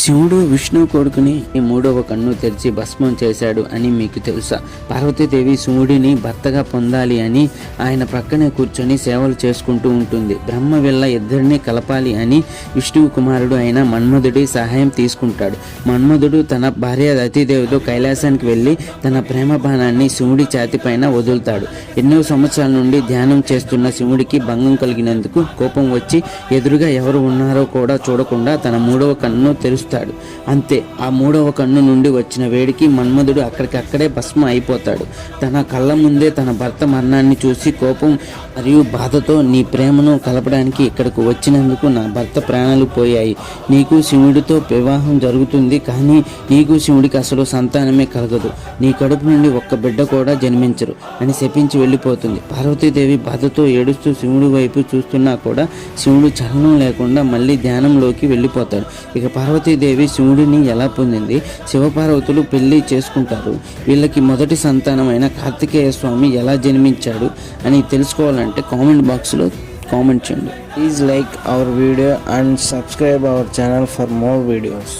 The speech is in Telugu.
శివుడు విష్ణు కొడుకుని ఈ మూడవ కన్ను తెరిచి భస్మం చేశాడు అని మీకు తెలుసా? పార్వతీదేవి శివుడిని భర్తగా పొందాలి అని ఆయన ప్రక్కనే కూర్చొని సేవలు చేసుకుంటూ ఉంటుంది. బ్రహ్మ వెళ్ళ ఇద్దరిని కలపాలి అని విష్ణువు కుమారుడు అయిన మన్మధుడి సహాయం తీసుకుంటాడు. మన్మధుడు తన భార్య అతిదేవితో కైలాసానికి వెళ్ళి తన ప్రేమ బాణాన్ని శివుడి ఛాతిపైన వదులుతాడు. ఎన్నో సంవత్సరాల నుండి ధ్యానం చేస్తున్న శివుడికి భంగం కలిగినందుకు కోపం వచ్చి ఎదురుగా ఎవరు ఉన్నారో కూడా చూడకుండా తన మూడవ కన్ను తెరుస్తాడు అంతే ఆ మూడవ కన్ను నుండి వచ్చిన వేడికి మన్మధుడు అక్కడికక్కడే భస్మ అయిపోతాడు. తన కళ్ళ ముందే తన భర్త మరణాన్ని చూసి కోపం మరియు బాధతో నీ ప్రేమను కలపడానికి ఇక్కడకు వచ్చినందుకు నా భర్త ప్రాణాలు పోయాయి. నీకు శివుడితో వివాహం జరుగుతుంది కానీ నీకు శివుడికి అసలు సంతానమే కలగదు. నీ కడుపు నుండి ఒక్క బిడ్డ కూడా జన్మించరు అని శపించి వెళ్ళిపోతుంది. పార్వతీదేవి బాధతో ఏడుస్తూ శివుడి వైపు చూస్తున్నా కూడా శివుడు చలనం లేకుండా మళ్ళీ ధ్యానంలోకి వెళ్ళిపోతాడు. ఇక దేవి శివుడిని ఎలా పొందింది? శివపార్వతులు పెళ్ళి చేసుకుంటారు. వీళ్ళకి మొదటి సంతానమైన కార్తికేయ స్వామి ఎలా జన్మించాడు అని తెలుసుకోవాలంటే కామెంట్ బాక్స్లో కామెంట్ చేయండి. Please like our video and subscribe our channel for more videos